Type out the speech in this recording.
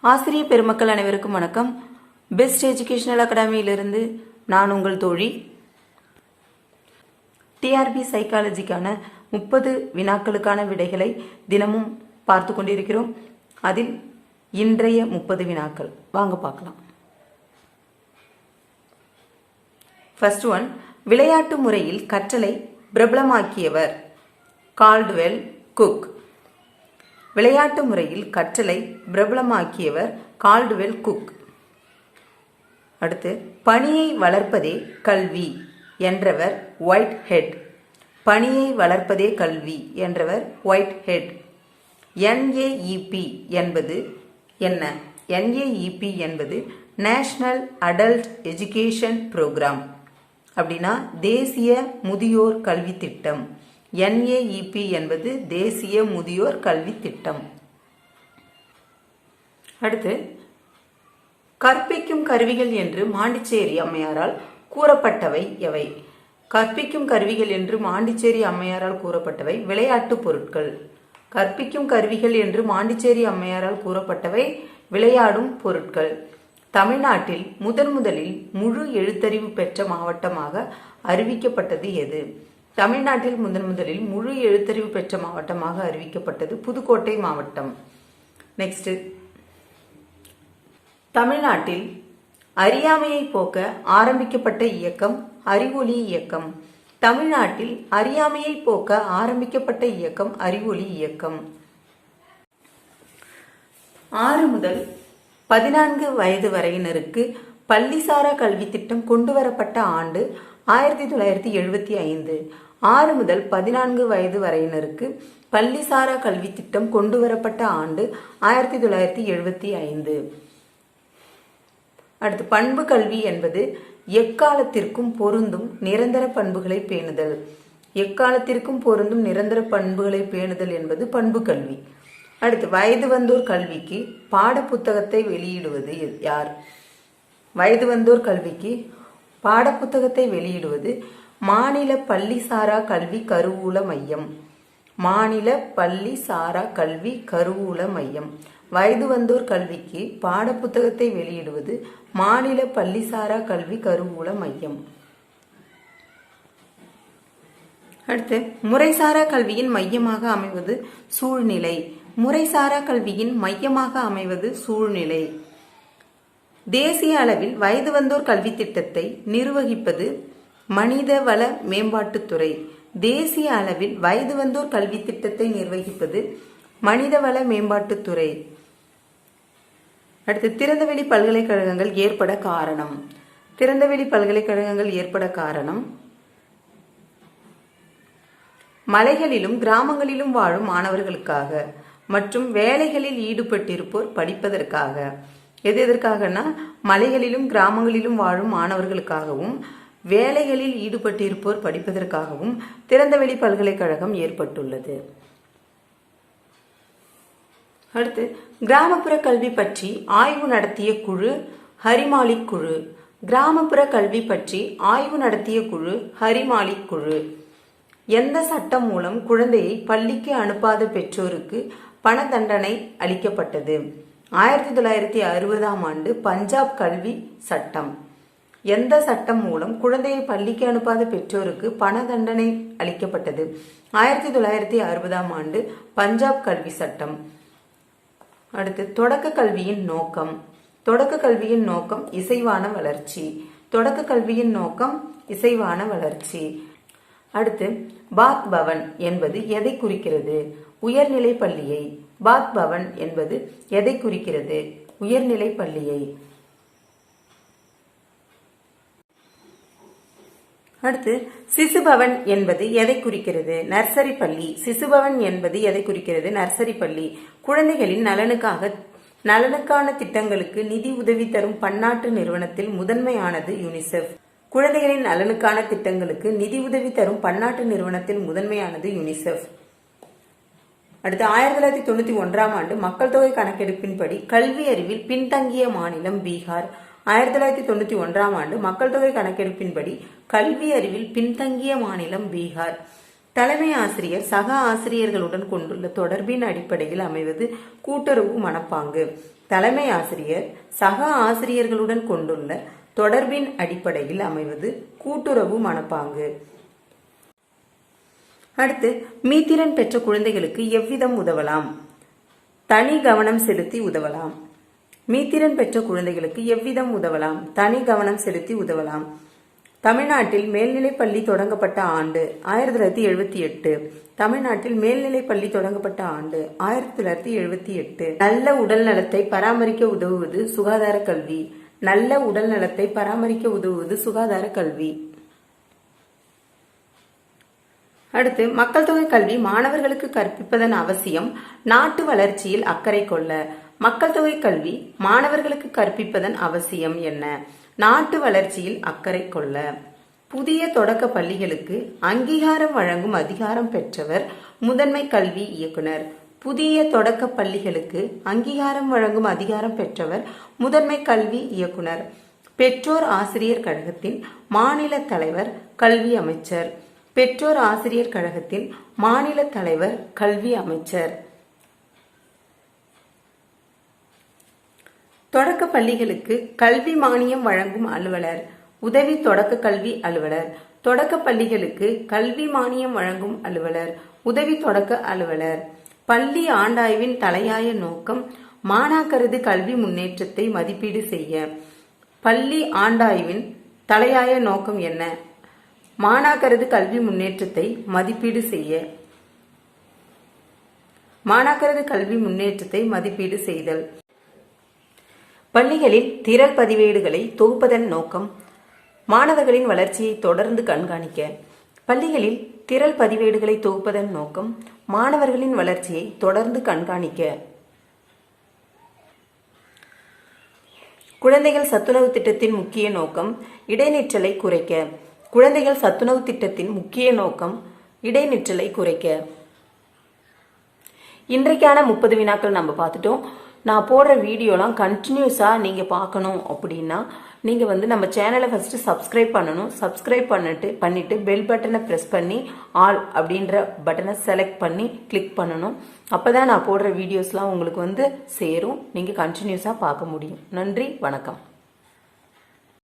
ஆசிரிய பெருமக்கள் அனைவருக்கும் வணக்கம். பெஸ்ட் எஜுகேஷனல் அகாடமியிலிருந்து நான் உங்கள் தோழி. டிஆர்பி சைக்காலஜிக்கான முப்பது வினாக்களுக்கான விடைகளை தினமும் பார்த்து கொண்டிருக்கிறோம். அதில் இன்றைய முப்பது வினாக்கள். வாங்க பார்க்கலாம். ஃபர்ஸ்ட் ஒன் விளையாட்டு முறையில் கற்றலை பிரபலமாக்கியவர். கால்டுவெல் குக் விளையாட்டு முறையில் கற்றலை பிரபலமாக்கியவர் கால்டுவெல் குக். அடுத்து பணியை வளர்ப்பதே கல்வி என்றவர் ஒயிட் ஹெட் பணியை வளர்ப்பதே கல்வி என்றவர் ஒயிட் ஹெட் என்ஏஇபி என்பது என்ன? என்ஏஇபி என்பது நேஷ்னல் அடல்ட் எஜுகேஷன் ப்ரோக்ராம். அப்படின்னா தேசிய முதியோர் கல்வி திட்டம் என்ஏஇபி என்பது தேசிய முதியோர் கல்வி திட்டம். அடுத்து கற்பிக்கும் கருவிகள் என்று மாண்டிச்சேரி அம்மையாரால் கூறப்பட்டவை எவை? கற்பிக்கும் கருவிகள் என்று மாண்டிச்சேரி அம்மையாரால் கூறப்பட்டவை விளையாட்டு பொருட்கள். கற்பிக்கும் கருவிகள் என்று மாண்டிச்சேரி அம்மையாரால் கூறப்பட்டவை விளையாடும் பொருட்கள். தமிழ்நாட்டில் முதன் முதலில் முழு எழுத்தறிவு பெற்ற மாவட்டமாக அறிவிக்கப்பட்டது எது? தமிழ்நாட்டில் முதன் முதலில் முழு எழுத்தறிவு பெற்ற மாவட்டமாக அறிவிக்கப்பட்டது புதுக்கோட்டை மாவட்டம். நெக்ஸ்ட் தமிழ்நாட்டில் அறியாமையை போக்க ஆரம்பிக்கப்பட்ட இயக்கம் அறிவொளி இயக்கம். தமிழ்நாட்டில் அறியாமையை போக்க ஆரம்பிக்கப்பட்ட இயக்கம் அறிவொளி இயக்கம். ஆறு முதல் பதினான்கு வயது வரையினருக்கு பள்ளிசாரா கல்வி திட்டம் கொண்டு வரப்பட்ட ஆண்டு ஆயிரத்தி தொள்ளாயிரத்தி எழுபத்தி ஐந்து ஆறு முதல் பதினான்கு வயது வரையினருக்கு பள்ளிசாரா கல்வி திட்டம் கொண்டு வரப்பட்ட ஆண்டு ஆயிரத்தி தொள்ளாயிரத்தி எழுபத்தி ஐந்து. அடுத்து பண்பு கல்வி என்பது எக்காலத்திற்கும் பொருந்தும் நிரந்தர பண்புகளை பேணுதல். எக்காலத்திற்கும் பொருந்தும் நிரந்தர பண்புகளை பேணுதல் என்பது பண்பு கல்வி. அடுத்து வயது வந்தோர் கல்விக்கு பாட புத்தகத்தை வெளியிடுவது யார்? வயது வந்தோர் கல்விக்கு பாடப்புத்தகத்தை வெளியிடுவது மாநில பள்ளி சாரா கல்வி கருவூல மையம். மாநில பள்ளி சாரா கல்வி கருவூல மையம். வயது வந்தோர் கல்விக்கு பாடப்புத்தகத்தை வெளியிடுவது மாநில பள்ளிசாரா கல்வி கருவூல மையம். அடுத்து முறைசாரா கல்வியின் மையமாக அமைவது சூழ்நிலை. முறைசாரா கல்வியின் மையமாக அமைவது சூழ்நிலை. தேசிய அளவில் வயது வந்தோர் கல்வி திட்டத்தை நிர்வகிப்பது மனிதவள மேம்பாட்டுத்துறை தேசிய அளவில் வயது வந்தோர் கல்வி திட்டத்தை நிர்வகிப்பது மனிதவள மேம்பாட்டுத்துறை அடுத்து திறந்தவெளி பல்கலைக்கழகங்கள் ஏற்பட காரணம். திறந்தவெளி பல்கலைக்கழகங்கள் ஏற்பட காரணம். மலைகளிலும் கிராமங்களிலும் வாழும் மாணவர்களுக்காக மற்றும் வேலைகளில் ஈடுபட்டிருப்போர் படிப்பதற்காக. எது எதற்காகனா மலைகளிலும் கிராமங்களிலும் வாழும் மாணவர்களுக்காகவும் வேலைகளில் ஈடுபட்டிருப்போர் படிப்பதற்காகவும் திறந்தவெளி பல்கலைக்கழகம் ஏற்பட்டுள்ளது. அடுத்து கிராமப்புற கல்வி பற்றி ஆய்வு நடத்திய குழு ஹரிமாலிக் குழு. கிராமப்புற கல்வி பற்றி ஆய்வு நடத்திய குழு ஹரிமாலிக் குழு. எந்த சட்டம் மூலம் குழந்தையை பள்ளிக்கு அனுப்பாத பெற்றோருக்கு பண தண்டனை அளிக்கப்பட்டது? ஆயிரத்தி தொள்ளாயிரத்தி அறுபதாம் ஆண்டு பஞ்சாப் கல்வி சட்டம். எந்த சட்டம் மூலம் குழந்தையை பள்ளிக்கு அனுப்பாத பெற்றோருக்கு பண தண்டனை அளிக்கப்பட்டது? ஆயிரத்தி தொள்ளாயிரத்தி அறுபதாம் ஆண்டு பஞ்சாப் கல்வி சட்டம். அடுத்து தொடக்க கல்வியின் நோக்கம். தொடக்க கல்வியின் நோக்கம் இசைவான வளர்ச்சி. தொடக்க கல்வியின் நோக்கம் இசைவான வளர்ச்சி. அடுத்து பாத் பவன் என்பது எதை குறிக்கிறது? உயர்நிலை பள்ளியை. பாத் பவன் என்பது எதை குறிக்கிறது? உயர்நிலை பள்ளியை. அடுத்து சிசுபவன் என்பது எதை குறிக்கிறது? நர்சரி பள்ளி. சிசுபவன் என்பது எதை குறிக்கிறது? நர்சரி பள்ளி. குழந்தைகளின் நலனுக்காக நலனுக்கான திட்டங்களுக்கு நிதி உதவி தரும் பன்னாட்டு நிறுவனத்தில் முதன்மையானது யூனிசெஃப். குழந்தைகளின் நலனுக்கான திட்டங்களுக்கு நிதி உதவி தரும் பன்னாட்டு நிறுவனத்தில் முதன்மையானது யூனிசெஃப். அடுத்து ஆயிரத்தி தொள்ளாயிரத்தி தொண்ணூத்தி ஒன்றாம் ஆண்டு மக்கள் தொகை கணக்கெடுப்பின்படி கல்வி அறிவில் பின்தங்கிய மாநிலம் பீகார். ஆயிரத்தி தொள்ளாயிரத்தி தொண்ணூத்தி ஒன்றாம் ஆண்டு மக்கள் தொகை கணக்கெடுப்பின்படி கல்வி அறிவில் பின்தங்கிய மாநிலம் பீகார். தலைமை ஆசிரியர் சக ஆசிரியர்களுடன் கொண்டுள்ள தொடர்பின் அடிப்படையில் அமைவது கூட்டுறவு மனப்பாங்கு. தலைமை ஆசிரியர் சக ஆசிரியர்களுடன் கொண்டுள்ள தொடர்பின் அடிப்படையில் அமைவது கூட்டுறவு மனப்பாங்கு. அடுத்து மீத்திறன் பெற்ற குழந்தைகளுக்கு எவ்விதம் உதவலாம்? தனி கவனம் செலுத்தி உதவலாம். மீத்திறன் பெற்ற குழந்தைகளுக்கு எவ்விதம் உதவலாம்? தனி கவனம் செலுத்தி உதவலாம். தமிழ்நாட்டில் மேல்நிலைப் பள்ளி தொடங்கப்பட்ட ஆண்டு ஆயிரத்தி தொள்ளாயிரத்தி எழுபத்தி எட்டு. தமிழ்நாட்டில் மேல்நிலைப் பள்ளி தொடங்கப்பட்ட ஆண்டு ஆயிரத்தி தொள்ளாயிரத்தி எழுபத்தி எட்டு. நல்ல உடல் நலத்தை பராமரிக்க உதவுவது சுகாதார கல்வி. நல்ல உடல் நலத்தை பராமரிக்க உதவுவது சுகாதார கல்வி. அடுத்து மக்கள் தொகை கல்வி மாணவர்களுக்கு கற்பிப்பதன் அவசியம் நாட்டு வளர்ச்சியில் அக்கறை கொள்ள. மக்கள் தொகை கல்வி மாணவர்களுக்கு கற்பிப்பதன் அவசியம் என்ன? நாட்டு வளர்ச்சியில் அக்கறை கொள்ள. புதிய தொடக்க பள்ளிகளுக்கு அங்கீகாரம் வழங்கும் அதிகாரம் பெற்றவர் முதன்மை கல்வி இயக்குனர். புதிய தொடக்க பள்ளிகளுக்கு அங்கீகாரம் வழங்கும் அதிகாரம் பெற்றவர் முதன்மை கல்வி இயக்குனர். பெற்றோர் ஆசிரியர் கழகத்தின் மாநில தலைவர் கல்வி அமைச்சர். பெற்றோர் ஆசிரியர் கழகத்தில் மாநில தலைவர் கல்வி அமைச்சர். தொடக்க பள்ளிகளுக்கு கல்வி மானியம் வழங்கும் அலுவலர் உதவி தொடக்க கல்வி அலுவலர். தொடக்க பள்ளிகளுக்கு கல்வி மானியம் வழங்கும் அலுவலர் உதவி தொடக்க அலுவலர். பள்ளி ஆண்டாய்வின் தலையாய நோக்கம் மாணாக்கரது கல்வி முன்னேற்றத்தை மதிப்பீடு செய்ய. பள்ளி ஆண்டாய்வின் தலையாய நோக்கம் என்ன? மாணாக்கரது கல்வி முன்னேற்றத்தை மதிப்பீடு செய்ய. மாணாக்கரது கல்வி முன்னேற்றத்தை மதிப்பீடு செய்தல். பள்ளிகளில் திரள் பதிவேடுகளை தொகுப்பதன் நோக்கம் மாணவர்களின் வளர்ச்சியை தொடர்ந்து கண்காணிக்க. பள்ளிகளில் திரள் பதிவேடுகளை தொகுப்பதன் நோக்கம் மாணவர்களின் வளர்ச்சியை தொடர்ந்து கண்காணிக்க. குழந்தைகள் சத்துணவு திட்டத்தின் முக்கிய நோக்கம் இடைநிற்றலை குறைக்க. குழந்தைகள் சத்துணவு திட்டத்தின் முக்கிய நோக்கம் இடைநிற்றலை குறைக்க. இன்றைக்கான முப்பது வினாக்கள் நம்ம பார்த்துட்டோம். நான் போடுற வீடியோலாம் கண்டினியூஸாக நீங்கள் பார்க்கணும் அப்படின்னா நீங்கள் வந்து நம்ம சேனலை ஃபஸ்ட்டு சப்ஸ்கிரைப் பண்ணணும். சப்ஸ்கிரைப் பண்ணிட்டு பண்ணிவிட்டு பெல் பட்டனை ப்ரெஸ் பண்ணி ஆல் அப்படின்ற பட்டனை செலக்ட் பண்ணி கிளிக் பண்ணணும். அப்போ தான் நான் போடுற வீடியோஸ்லாம் உங்களுக்கு வந்து சேரும். நீங்கள் கண்டினியூஸாக பார்க்க முடியும். நன்றி வணக்கம்.